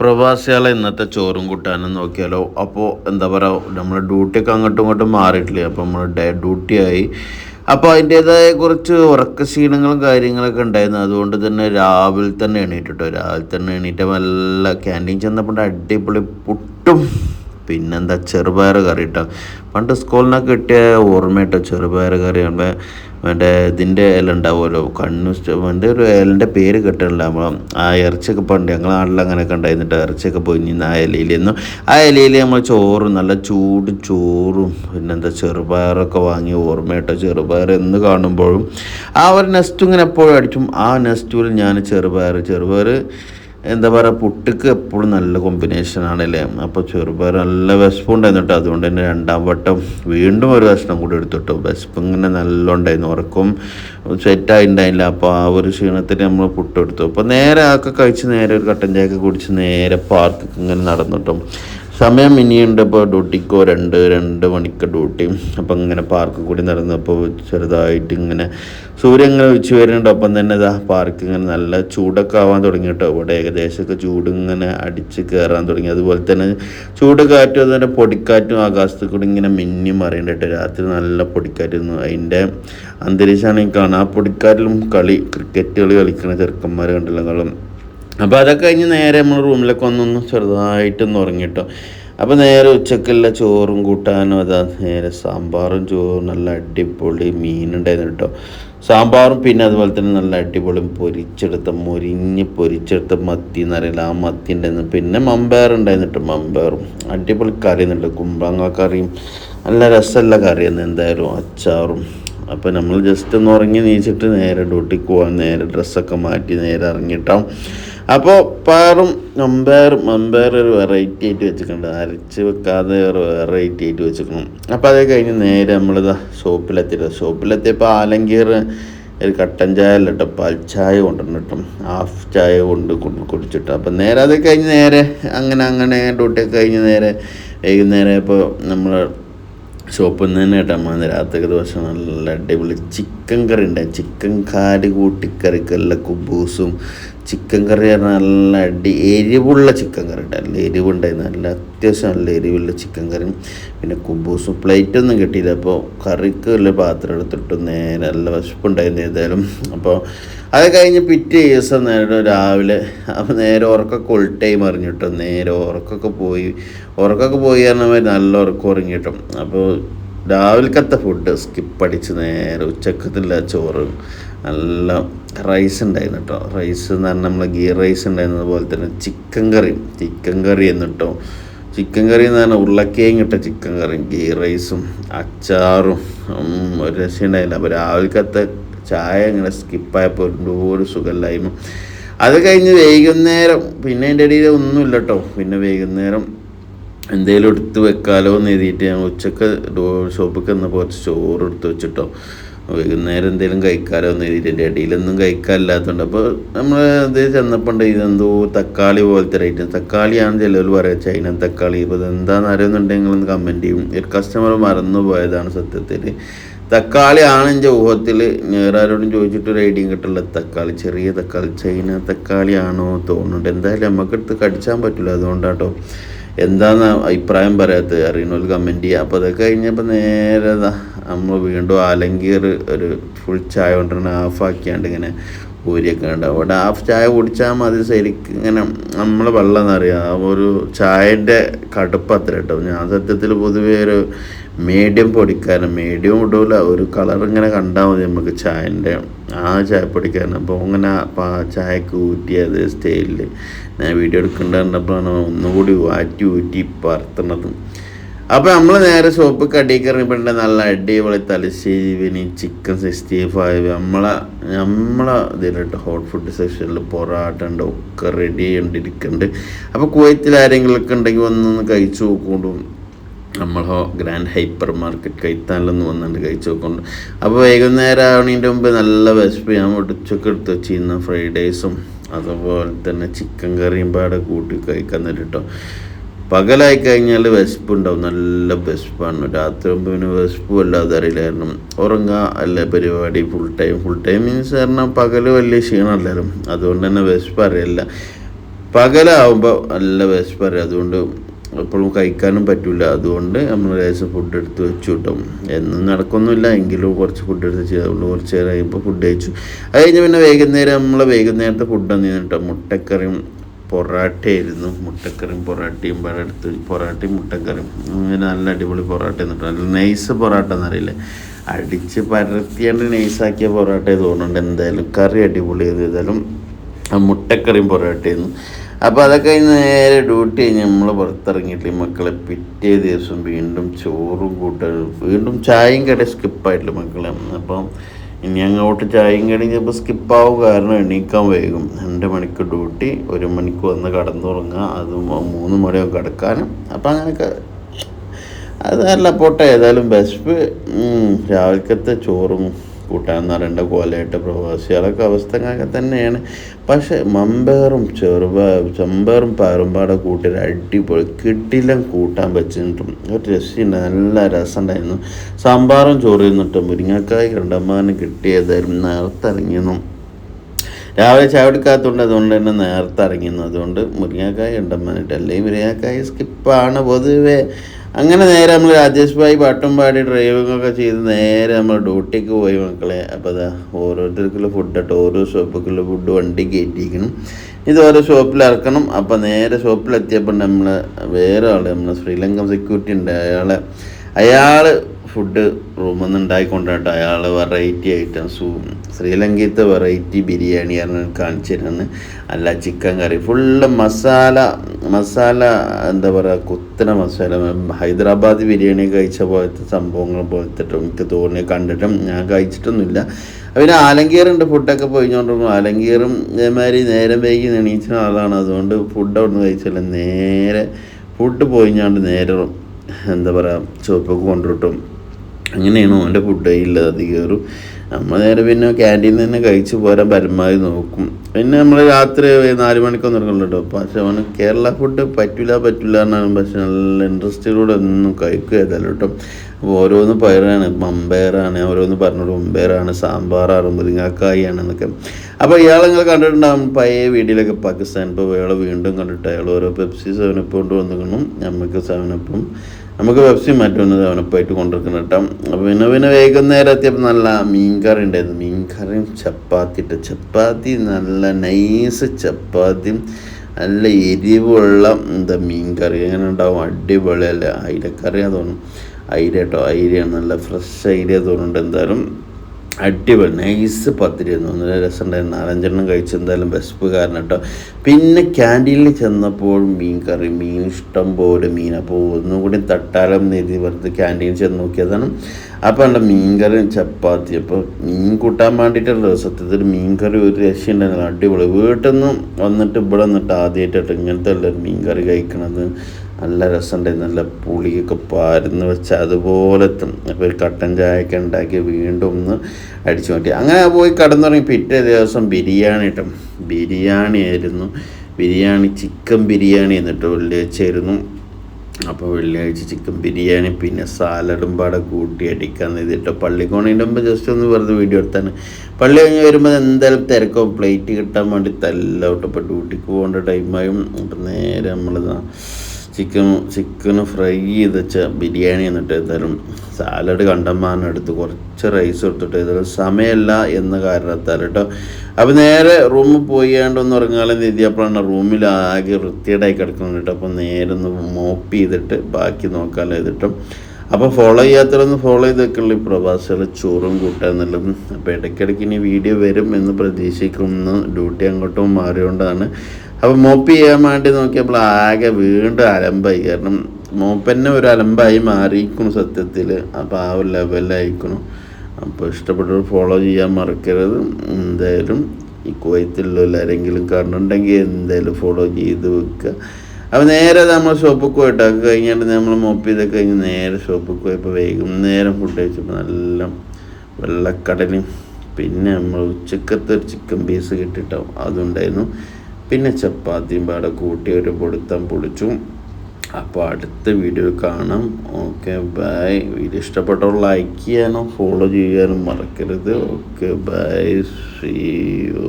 പ്രവാസികളെ ഇന്നത്തെ ചോറും കൂട്ടാനും നോക്കിയാലോ? അപ്പോൾ എന്താ പറയുക നമ്മൾ ഡ്യൂട്ടിയൊക്കെ അങ്ങോട്ടും ഇങ്ങോട്ടും മാറിയിട്ടില്ലേ? അപ്പോൾ നമ്മൾ ഡേ ഡ്യൂട്ടിയായി. അപ്പോൾ അതിന്റേതായ കുറച്ച് ഉറക്ക ക്ഷീണങ്ങളും കാര്യങ്ങളൊക്കെ ഉണ്ടായിരുന്നു. അതുകൊണ്ട് തന്നെ രാവിലെ തന്നെ എണീറ്റിട്ടോ? രാവിലെ തന്നെ എണീറ്റ് നല്ല ക്യാന്റീൻ ചെന്നപ്പോൾ അടിപൊളി പുട്ടും പിന്നെന്താ ചെറുപയർ കറി കേട്ടോ പണ്ട് സ്കൂളിനൊക്കെ കിട്ടിയ ഓർമ്മ ചെറുപയർ കറി ഉണ്ട് മറ്റേ ഇതിന്റെ ഇല ഉണ്ടാവുമല്ലോ. കണ്ണു എന്റെ ഒരു ഇലന്റെ പേര് കിട്ടണില്ല നമ്മൾ ആ ഇറച്ചിയൊക്കെ പണ്ട് ഞങ്ങളെ നാട്ടിൽ അങ്ങനെയൊക്കെ ഉണ്ടായിരുന്നിട്ട് ഇറച്ചിയൊക്കെ പൊഞ്ഞിന്ന് ആ ഇലയിലെന്നും ആ ഇലയിൽ നമ്മൾ ചോറും നല്ല ചൂട് ചോറും പിന്നെന്താ ചെറുപയറൊക്കെ വാങ്ങി ഓർമ്മയിട്ടോ ചെറുപയർ എന്ന് കാണുമ്പോഴും ആ ഒരു നെസ്റ്റ് ഇങ്ങനെ എപ്പോഴും അടിച്ചും ആ നെസ്റ്റിൽ ഞാൻ ചെറുപയർ ചെറുപയർ എന്താ പറയുക പുട്ടിക്ക് എപ്പോഴും നല്ല കോമ്പിനേഷൻ ആണല്ലേ? അപ്പോൾ ചെറുപയർ നല്ല വിശപ്പ് ഉണ്ടായിരുന്നു കേട്ടോ അതുകൊണ്ട് തന്നെ രണ്ടാം വട്ടം വീണ്ടും ഒരു കഷ്ണം കൂടി എടുത്തിട്ടു. വിശപ്പ് ഇങ്ങനെ നല്ല ഉണ്ടായിരുന്നു ഉറക്കം സെറ്റായിട്ടുണ്ടായില്ല അപ്പോൾ ആ ഒരു ക്ഷീണത്തിന് നമ്മൾ പുട്ടെടുത്തു. അപ്പോൾ നേരെ ആക്കെ കഴിച്ച് നേരെ ഒരു കട്ടൻ ചായക്ക് കുടിച്ച് നേരെ പാർക്കൊക്കെ ഇങ്ങനെ നടന്നിട്ടും. സമയം ഇനിയുണ്ട് ഇപ്പോൾ ഡ്യൂട്ടിക്കോ രണ്ട് രണ്ട് മണിക്ക് ഡ്യൂട്ടി. അപ്പം ഇങ്ങനെ പാർക്ക് കൂടി നടന്നപ്പോൾ ചെറുതായിട്ട് ഇങ്ങനെ സൂര്യൻ ഇങ്ങനെ ഉച്ച വരുന്നുണ്ട്. തന്നെ ഇതാ പാർക്ക് ഇങ്ങനെ നല്ല ചൂടൊക്കെ ആവാൻ തുടങ്ങി കേട്ടോ ഇവിടെ ഏകദേശമൊക്കെ ചൂട് ഇങ്ങനെ അടിച്ച് കയറാൻ തുടങ്ങി. അതുപോലെ തന്നെ ചൂട് കാറ്റും അതുപോലെ പൊടിക്കാറ്റും ആകാശത്ത് കൂടി ഇങ്ങനെ മിന്നി മറിയുന്നുണ്ട് രാത്രി നല്ല പൊടിക്കാറ്റുന്നു അതിന്റെ അന്തരീക്ഷമാണ് ഈ കാണാം. ആ പൊടിക്കാറ്റിലും കളി ക്രിക്കറ്റ് കളി കളിക്കുന്ന ചെറുക്കന്മാർ കണ്ടില്ല. കളും അപ്പോൾ അതൊക്കെ കഴിഞ്ഞ് നേരെ നമ്മൾ റൂമിലൊക്കെ വന്നൊന്ന് ചെറുതായിട്ടൊന്ന് ഉറങ്ങിട്ടോ. അപ്പോൾ നേരെ ഉച്ചക്കുള്ള ചോറും കൂട്ടാനും അതാ നേരെ സാമ്പാറും ചോറും നല്ല അടിപൊളി മീനുണ്ടായിരുന്നു കേട്ടോ. സാമ്പാറും പിന്നെ അതുപോലെ തന്നെ നല്ല അടിപൊളി പൊരിച്ചെടുത്ത മുരിഞ്ഞ് പൊരിച്ചെടുത്ത മത്തി എന്നറിയില്ല. ആ മത്തി ഉണ്ടായിരുന്നു. പിന്നെ മമ്പയർ കേട്ടോ മമ്പയറും. അടിപൊളി കറി എന്നുണ്ട് കുമ്പളങ്ങ കറിയും. നല്ല രസമുള്ള കറിയായിരുന്നു എന്തായാലും അച്ചാറും. അപ്പോൾ നമ്മൾ ജസ്റ്റ് ഒന്ന് ഉറങ്ങി നീച്ചിട്ട് നേരെ ഡ്യൂട്ടിക്ക് പോകാൻ നേരെ ഡ്രസ്സൊക്കെ മാറ്റി നേരെ ഇറങ്ങിയിട്ടാവും അപ്പോൾ പയറും അമ്പയറും അമ്പയർ ഒരു വെറൈറ്റി ആയിട്ട് വെച്ചിട്ടുണ്ട്. അരച്ച് വെക്കാതെ ഒരു വെറൈറ്റി ആയിട്ട് വെച്ചിരിക്കണം അപ്പോൾ അത് കഴിഞ്ഞ് നേരെ നമ്മളിതാ ഷോപ്പിലെത്തിയത് ഷോപ്പിലെത്തിയപ്പോൾ ആലങ്കീർ ഒരു കട്ടൻ ചായ അല്ല കേട്ടോ ചായ കൊണ്ടുവന്നിട്ടും. ഹാഫ് ചായ കൊണ്ട് കൊണ്ട് കുടിച്ചിട്ട്. അപ്പം നേരെ അത് കഴിഞ്ഞ് നേരെ അങ്ങനെ അങ്ങനെ ഡ്യൂട്ടിയൊക്കെ കഴിഞ്ഞ് നേരെ വൈകുന്നേരം ഇപ്പോൾ നമ്മൾ ഷോപ്പിൽ നിന്ന് തന്നെ കേട്ടോ. അമ്മ രാത്രി ദിവസം നല്ല അടിപൊളി ചിക്കൻ കറി ഉണ്ടായി ചിക്കൻ കാൽ കൂട്ടിക്കറിക്കല്ല കുബൂസും ചിക്കൻ കറി നല്ല അടി എരിവുള്ള ചിക്കൻ കറി ഉണ്ടായിരുന്നു എരിവുണ്ടായിരുന്നു. നല്ല അത്യാവശ്യം നല്ല എരിവുള്ള ചിക്കൻ കറിയും പിന്നെ കുബൂസും പ്ലേറ്റൊന്നും കിട്ടിയില്ല. അപ്പോൾ കറിക്ക് വല്ല പാത്രം എടുത്തിട്ട് നേരെ നല്ല വിശപ്പുണ്ടായിരുന്നു ഏതായാലും. അപ്പോൾ അത് കഴിഞ്ഞ് പിറ്റേ ദിവസം നേരെ രാവിലെ അപ്പോൾ നേരെ ഉറക്കൊക്കെ ഉൾ മറിഞ്ഞിട്ടും നേരെ ഉറക്കൊക്കെ പോയി. ഉറക്കൊക്കെ പോയി പറഞ്ഞാൽ നല്ല ഉറക്കം ഉറങ്ങിയിട്ടും അപ്പോൾ രാവിലക്കത്തെ ഫുഡ് സ്കിപ്പ് അടിച്ച് നേരെ ഉച്ചക്കത്തില്ല ചോറ്. നല്ല റൈസ് ഉണ്ടായിരുന്നു കേട്ടോ റൈസ് എന്ന് പറഞ്ഞാൽ നമ്മൾ ഗീ റൈസ് ഉണ്ടായിരുന്നത് പോലെ തന്നെ ചിക്കൻ കറി ചിക്കൻ കറി എന്നിട്ടോ ചിക്കൻ കറി എന്ന് പറഞ്ഞാൽ ഉരുളക്കേങ്ങ ഇട്ട ചിക്കൻ കറിയും ഗീ റൈസും അച്ചാറും ഒരു ഒരു രക്ഷയുണ്ടായില്ല അപ്പോൾ രാവിലത്തെ ചായ ഇങ്ങനെ സ്കിപ്പായപ്പോൾ ഒരു സുഖമില്ലായ്മ അത് കഴിഞ്ഞ് വൈകുന്നേരം പിന്നെ അതിന്റെ ഇടയിൽ ഒന്നുമില്ല കേട്ടോ പിന്നെ വൈകുന്നേരം എന്തെങ്കിലും എടുത്ത് വെക്കാലോ എന്ന് എഴുതിയിട്ട് ഞാൻ ഉച്ചയ്ക്ക് ഷോപ്പിൽ വന്നപ്പോൾ കുറച്ച് ചോറ് എടുത്ത് വെച്ചിട്ടോ. വൈകുന്നേരം എന്തെങ്കിലും കഴിക്കാലോ എന്ന് എഴുതിയിട്ട് എന്റെ ഇടയിലൊന്നും കഴിക്കാനില്ലാത്തതുകൊണ്ട്. അപ്പോൾ നമ്മൾ അത് ചെന്നപ്പോൾ ഉണ്ട് ഇതെന്തോ തക്കാളി പോലത്തെ റേറ്റ് തക്കാളിയാണ് ചിലർ പറയുക ചൈന തക്കാളി. ഇപ്പോൾ ഇതെന്താണെന്ന് അറിയുന്നുണ്ടെങ്കിൽ ഒന്ന് കമന്റ് ചെയ്യും. ഒരു കസ്റ്റമർ മറന്നു പോയതാണ് സത്യത്തിൽ. തക്കാളി ആണ് എന്റെ ഊഹത്തിൽ വേറാരോടും ചോദിച്ചിട്ട് ഒരു ഐഡിയ കിട്ടുള്ള തക്കാളി ചെറിയ തക്കാളി ചൈന തക്കാളിയാണോ തോന്നുന്നുണ്ട്. എന്തായാലും നമുക്കെടുത്ത് കടിച്ചാൻ പറ്റില്ല അതുകൊണ്ടാട്ടോ. എന്താന്ന് അഭിപ്രായം പറയാത്തത് അറിയണോൽ കമന്റ് ചെയ്യുക അപ്പോൾ അതൊക്കെ കഴിഞ്ഞപ്പോൾ നേരെ നമ്മൾ വീണ്ടും അലങ്കീർ ഒരു ഫുൾ ചായ കൊണ്ടുവരണം ഹാഫാക്കിയാണ്ട് ഇങ്ങനെ ഊരിയൊക്കെ ഉണ്ടാവും അവിടെ ഹാഫ് ചായ കുടിച്ചാൽ മതി. ശരിക്കും ഇങ്ങനെ നമ്മൾ വെള്ളം എന്നറിയാം. ഒരു ചായന്റെ കടുപ്പ് അത്ര കേട്ടോ ഞാൻ സത്യത്തിൽ പൊതുവേ ഒരു മീഡിയം പൊടിക്കാരൻ മീഡിയം ഇടൂല. ഒരു കളർ ഇങ്ങനെ കണ്ടാൽ മതി നമുക്ക് ചായന്റെ. ആ ചായ പൊടിക്കാരൻ അപ്പോൾ അങ്ങനെ ചായക്ക് ഊറ്റിയത് സ്റ്റൈലിൽ ഞാൻ വീഡിയോ എടുക്കേണ്ടപ്പോഴാണ് ഒന്നുകൂടി വാറ്റി ഊറ്റി പറത്തണത്. അപ്പോൾ നമ്മൾ നേരെ ഷോപ്പ് കടിയിൽ കയറിയപ്പോണ്ട് നല്ല അടിപൊളി തലശ്ശേരി ചിക്കൻ സിക്സ്റ്റി ഫൈവ് നമ്മളെ നമ്മളെ ഇതിലിട്ട് ഹോട്ട് ഫുഡ് സെക്ഷനിൽ പൊറാട്ട ഉണ്ട് ഒക്കെ റെഡി ചെയ്യേണ്ടിരിക്കുന്നുണ്ട് അപ്പോൾ കുവൈത്തിൽ ആരെങ്കിലുമൊക്കെ ഉണ്ടെങ്കിൽ വന്നൊന്ന് കഴിച്ചു നോക്കൊണ്ടു നമ്മൾ ഗ്രാൻഡ് ഹൈപ്പർ മാർക്കറ്റ് കൈത്താലെന്ന് വന്നിട്ട് കഴിച്ചു നോക്കുന്നുണ്ട് അപ്പോൾ വൈകുന്നേരം ആവണീന്റെ മുമ്പ് നല്ല വിശപ്പ് ഞാൻ ഒടിച്ചൊക്കെ എടുത്ത് വെച്ചിരുന്ന ഫ്രൈഡേസും അതുപോലെ തന്നെ ചിക്കൻ കറിയും പാടെ കൂട്ടി കഴിക്കാൻ കേട്ടോ പകലായി കഴിഞ്ഞാൽ വിശപ്പുണ്ടാവും. നല്ല വിശപ്പാണ്. രാത്രി മുമ്പ് പിന്നെ വിശപ്പ് വല്ലാതെ അറിയില്ലായിരുന്നു ഉറങ്ങുക അല്ല പരിപാടി full time full time means കാരണം പകൽ വലിയ ക്ഷീണമല്ലായിരുന്നു അതുകൊണ്ട് തന്നെ വിശപ്പ് അറിയില്ല. പകലാവുമ്പോൾ നല്ല വിശപ്പറിയും അതുകൊണ്ട് എപ്പോഴും കഴിക്കാനും പറ്റില്ല അതുകൊണ്ട് നമ്മൾ ലേശം ഫുഡ് എടുത്ത് വെച്ചു കിട്ടും എന്നും നടക്കൊന്നുമില്ല. എങ്കിലും കുറച്ച് ഫുഡ് എടുത്ത് ചെയ്തുകൊണ്ട് കുറച്ച് നേരം കഴിയുമ്പോൾ ഫുഡ് കഴിച്ചു. അത് കഴിഞ്ഞ് പിന്നെ വൈകുന്നേരം നമ്മൾ വൈകുന്നേരത്തെ ഫുഡ് ഒന്ന് കേട്ടോ മുട്ടക്കറിയും പൊറാട്ടയായിരുന്നു. മുട്ടക്കറിയും പൊറാട്ടയും പഴടുത്ത് പൊറാട്ടയും മുട്ടക്കറിയും. അങ്ങനെ നല്ല അടിപൊളി പൊറാട്ട എന്നിട്ട് നല്ല നൈസ് പൊറാട്ട എന്നറിയില്ലേ? അടിച്ച് പരത്തിയാണ്ട് നൈസാക്കിയ പൊറാട്ട തോന്നുന്നുണ്ട്. എന്തായാലും കറി അടിപൊളി ആ മുട്ടക്കറിയും പൊറാട്ടയായിരുന്നു. അപ്പോൾ അതൊക്കെ കഴിഞ്ഞ് നേരെ ഡ്യൂട്ടി കഴിഞ്ഞ് നമ്മൾ പുറത്തിറങ്ങിയിട്ട് മക്കളെ പിറ്റേ ദിവസം വീണ്ടും ചോറും കൂട്ടലും വീണ്ടും ചായയും കട സ്കിപ്പായിട്ടില്ല മക്കളെ. അപ്പം ഇനി അങ്ങോട്ട് ചായയും കടയും ചിലപ്പോൾ സ്കിപ്പാവും കാരണം എണീക്കാൻ വൈകും. രണ്ട് മണിക്ക് ഡ്യൂട്ടി ഒരു മണിക്ക് വന്ന് കടന്നുറങ്ങുക. അതും മൂന്ന് മണിയൊക്കെ കിടക്കാനും. അപ്പം അങ്ങനെയൊക്കെ അതല്ല പോട്ടെ. ഏതായാലും ബെസ്റ്റ് രാവിലത്തെ ചോറും കൂട്ടാന്ന് പറയേണ്ട കോലയിട്ട് പ്രവാസികളൊക്കെ അവസ്ഥ അങ്ങനെ തന്നെയാണ്. പക്ഷെ മമ്പേറും ചെറുപ ചെമ്പേറും പാറുമ്പാടെ കൂട്ടിൽ അടിപൊളി കിട്ടിലും കൂട്ടാൻ വെച്ചിട്ടും ഒരു രസമുണ്ട്. നല്ല രസമുണ്ടായിരുന്നു. സാമ്പാറും ചോറ് മുരിങ്ങക്കായ മുരിങ്ങക്കായ് രണ്ടമ്മാനും കിട്ടിയതായിരുന്നു നേരത്തെ ഇറങ്ങിയെന്നും. രാവിലെ ചാവടിക്കാത്തതുകൊണ്ട് അതുകൊണ്ട് തന്നെ നേരത്തെ ഇറങ്ങിയിരുന്നു അതുകൊണ്ട് മുരിങ്ങക്കായ ഉണ്ടമ്മാനിട്ട് അല്ലെങ്കിൽ മുരിങ്ങക്കായ സ്കിപ്പാണ് പൊതുവേ. അങ്ങനെ നേരെ നമ്മൾ രാജേഷ് ഭായി പാട്ടും പാടി ഡ്രൈവിംഗ് ഒക്കെ ചെയ്ത് നേരെ നമ്മൾ ഡ്യൂട്ടിക്ക് പോയി മക്കളെ. അപ്പോൾ അതാ ഓരോരുത്തർക്കുള്ള ഫുഡ് ഇട്ട് ഓരോ ഷോപ്പിക്കുള്ള ഫുഡ് വണ്ടി കയറ്റിയിരിക്കണം ഇത് ഓരോ ഷോപ്പിൽ ഇറക്കണം. അപ്പോൾ നേരെ ഷോപ്പിലെത്തിയപ്പോൾ നമ്മൾ വേറെ ആൾ നമ്മൾ ശ്രീലങ്കൻ സെക്യൂരിറ്റി ഉണ്ട്. അയാളെ അയാൾ ഫുഡ് റൂമിൽ നിന്ന് ഉണ്ടായിക്കൊണ്ടിട്ട് അയാൾ വെറൈറ്റി ഐറ്റംസ് ശ്രീലങ്കത്തെ വെറൈറ്റി ബിരിയാണിയാണ് കാണിച്ചു തരുന്നത് അല്ല chicken curry full masala masala എന്താ പറയുക കുത്തന മസാല ഹൈദരാബാദ് ബിരിയാണി കഴിച്ച പോലത്തെ സംഭവങ്ങൾ പോലത്തെ എനിക്ക് തോന്നി കണ്ടിട്ടും ഞാൻ കഴിച്ചിട്ടൊന്നുമില്ല. പിന്നെ ആലങ്കീറുണ്ട് ഫുഡൊക്കെ പോയിക്കൊണ്ടിരിക്കും ആലങ്കീറും ഇതേമാതിരി നേരം വൈകി എണീച്ച ആളാണ്. അതുകൊണ്ട് ഫുഡ് അവിടെ നിന്ന് കഴിച്ചില്ല. നേരെ ഫുഡ് പോയിഞ്ഞാണ്ട് നേരെ എന്താ പറയുക ചുവപ്പൊക്കെ കൊണ്ടുവിട്ടും. അങ്ങനെയാണ് ഓന്റെ ഫുഡ് ഇല്ലത് കയറും നമ്മൾ നേരെ പിന്നെ ക്യാന്റീനിൽ തന്നെ കഴിച്ചു പോരാൻ പരമാവധി നോക്കും. പിന്നെ നമ്മൾ രാത്രി നാല് മണിക്കൊന്നും കേട്ടോ പക്ഷെ അവന് കേരള ഫുഡ് പറ്റില്ല പറ്റില്ല എന്നാണ് പക്ഷെ നല്ല ഇൻട്രസ്റ്റിലൂടെ ഒന്നും കഴിക്കുക ഏതായാലും കേട്ടോ അപ്പോൾ ഓരോന്ന് പയറാണ് മമ്പയറാണ് ഓരോന്ന് പറഞ്ഞോട് മമ്പയറാണ് സാമ്പാറാണ് മുരിങ്ങാക്കായാണ് എന്നൊക്കെ. അപ്പോൾ ഇയാൾ നിങ്ങൾ കണ്ടിട്ടുണ്ടാകും പഴയ വീഡിയോയിലൊക്കെ പാകിസ്ഥാൻ ഇപ്പോൾ ഇയാൾ വീണ്ടും കണ്ടിട്ട് അയാൾ ഓരോ പെപ്സി സെവനപ്പ് കൊണ്ട് വന്നിരിക്കണം നമുക്ക് സെവനപ്പും നമുക്ക് പെപ്സി മറ്റൊന്ന് സെവനപ്പായിട്ട് കൊണ്ടിരിക്കണം കേട്ടോ. അപ്പോൾ പിന്നെ പിന്നെ വൈകുന്നേരം എത്തിയപ്പോൾ നല്ല മീൻ കറി ഉണ്ടായിരുന്നു. മീൻ കറിയും ചപ്പാത്തി ഇട്ട്. ചപ്പാത്തി നല്ല നൈസ് ചപ്പാത്തിയും നല്ല എരിവുള്ള എന്താ മീൻ കറി അങ്ങനെ ഉണ്ടാവും? അടിപൊളിയല്ല? അയിലക്കറിയാ തോന്നുന്നു. അയില കേട്ടോ. അയിലയാണ് നല്ല ഫ്രഷ് അയില തോന്നുന്നുണ്ട് എന്തായാലും. അടിപൊളി നൈസ് പത്തിരി നല്ല രസമുണ്ടായിരുന്നു. നാലഞ്ചെണ്ണം കഴിച്ച് എന്തായാലും കാരണം കേട്ടോ പിന്നെ ക്യാന്റീനിൽ ചെന്നപ്പോൾ മീൻ കറി മീൻ ഇഷ്ടം പോലെ മീൻ അപ്പോൾ ഒന്നും കൂടി തട്ടാലം എഴുതി വെറുതെ ക്യാന്റീനിൽ ചെന്ന് നോക്കിയതാണ്. അപ്പോൾ എന്റെ മീൻ കറി ചപ്പാത്തി. അപ്പോൾ മീൻ കൂട്ടാൻ വേണ്ടിയിട്ടുള്ള സത്യത്തിൽ മീൻ കറി ഒരു രക്ഷയുണ്ടായിരുന്നു അടിപൊളി. വീട്ടിൽ നിന്ന് വന്നിട്ട് ഇവിടെ വന്നിട്ട് ആദ്യമായിട്ടിട്ട് ഇങ്ങനത്തെ അല്ല മീൻ കറി കഴിക്കണത്. നല്ല രസമുണ്ടായിരുന്നു നല്ല പുളിയൊക്കെ പാരുന്ന് വെച്ച് അതുപോലത്തെ അപ്പോൾ ഒരു കട്ടൻ ചായയൊക്കെ ഉണ്ടാക്കി വീണ്ടും ഒന്ന് അടിച്ചു മാറ്റി. അങ്ങനെ പോയി കടന്നു തുടങ്ങി പിറ്റേ ദിവസം ബിരിയാണി ഇട്ടും ബിരിയാണി ആയിരുന്നു. ബിരിയാണി ചിക്കൻ ബിരിയാണി എന്നിട്ട് വെള്ളിയാഴ്ചയായിരുന്നു. അപ്പോൾ വെള്ളിയാഴ്ച ചിക്കൻ ബിരിയാണി പിന്നെ സാലഡും പാടെ കൂട്ടി അടിക്കാൻ ഇതിട്ട് പള്ളിക്കോണിന്റെ മുമ്പ് ജസ്റ്റ് ഒന്ന് വെറുതെ വീഡിയോ എടുത്താണ്. പള്ളി കഴിഞ്ഞ് വരുമ്പോൾ എന്തായാലും തിരക്കോ പ്ലേറ്റ് കിട്ടാൻ വേണ്ടി തല്ലോട്ട് ഇപ്പോൾ ഡ്യൂട്ടിക്ക് പോകേണ്ട ടൈമായും അപ്പം നേരെ നമ്മളിതാ ചിക്കൻ ചിക്കൻ ഫ്രൈ ചെയ്ത് വെച്ച ബിരിയാണി എന്നിട്ട് ഏതായാലും സാലഡ് കണ്ടമാനം എടുത്ത് കുറച്ച് റൈസ് എടുത്തിട്ട് ഏതായാലും സമയമല്ല എന്ന കാരണത്താൽ കേട്ടോ അപ്പോൾ നേരെ റൂമിൽ പോയി കണ്ടെന്ന് പറഞ്ഞാലും നിധി എഴുതിയപ്പോഴാണ് റൂമിൽ ആകെ വൃത്തിയേടായി കിടക്കുന്നത് കേട്ടോ അപ്പോൾ നേരെ ഒന്ന് മോപ്പ് ചെയ്തിട്ട് ബാക്കി നോക്കാൻ ചെയ്തിട്ടും അപ്പോൾ ഫോളോ ചെയ്യാത്തവരൊന്ന് ഫോളോ ചെയ്തൊക്കെയുള്ള ഈ പ്രവാസികൾ ചോറും കൂട്ടാന്നുള്ളതും അപ്പോൾ ഇടയ്ക്കിടയ്ക്ക് ഇനി വീഡിയോ വരും എന്ന് പ്രതീക്ഷിക്കുന്നു. ഡ്യൂട്ടി അങ്ങോട്ടും മാറിയോണ്ടാണ്. അപ്പോൾ മോപ്പ് ചെയ്യാൻ വേണ്ടി നോക്കിയപ്പോൾ ആകെ വീണ്ടും അലമ്പായി. കാരണം മോപ്പന്നെ ഒരു അലമ്പായി മാറിയിരിക്കണം സത്യത്തിൽ അപ്പോൾ ആ ഒരു ലെവലായിരിക്കണം അപ്പോൾ ഇഷ്ടപ്പെട്ടവർ ഫോളോ ചെയ്യാൻ മറക്കരുത്. എന്തായാലും ഈ കുവൈത്തിലുള്ള ആരെങ്കിലും കണ്ടുണ്ടെങ്കിൽ എന്തായാലും ഫോളോ ചെയ്ത് വെക്കുക. അപ്പോൾ നേരെ നമ്മൾ ഷോപ്പിൽ പോയിട്ട് അത് കഴിഞ്ഞിട്ട് നമ്മൾ മോപ്പ് ചെയ്തൊക്കെ കഴിഞ്ഞ് നേരെ ഷോപ്പിൽ പോയപ്പോൾ വൈകുന്നേരം ഫുഡ് കഴിച്ചപ്പോൾ നല്ല വെള്ളക്കടലും പിന്നെ നമ്മൾ ഉച്ചക്കത്തെ ഒരു ചിക്കൻ പീസ് കിട്ടിയിട്ടാവും അതുണ്ടായിരുന്നു. പിന്നെ ചപ്പാത്തിയും പാടെ കൂട്ടി ഒരു പൊടുത്തം പൊളിച്ചു. അപ്പോൾ അടുത്ത വീഡിയോ കാണാം. ഓക്കെ ബൈ വീഡിയോ ഇഷ്ടപ്പെട്ടവർ ലൈക്ക് ചെയ്യാനും ഫോളോ ചെയ്യാനും മറക്കരുത്. Okay bye see you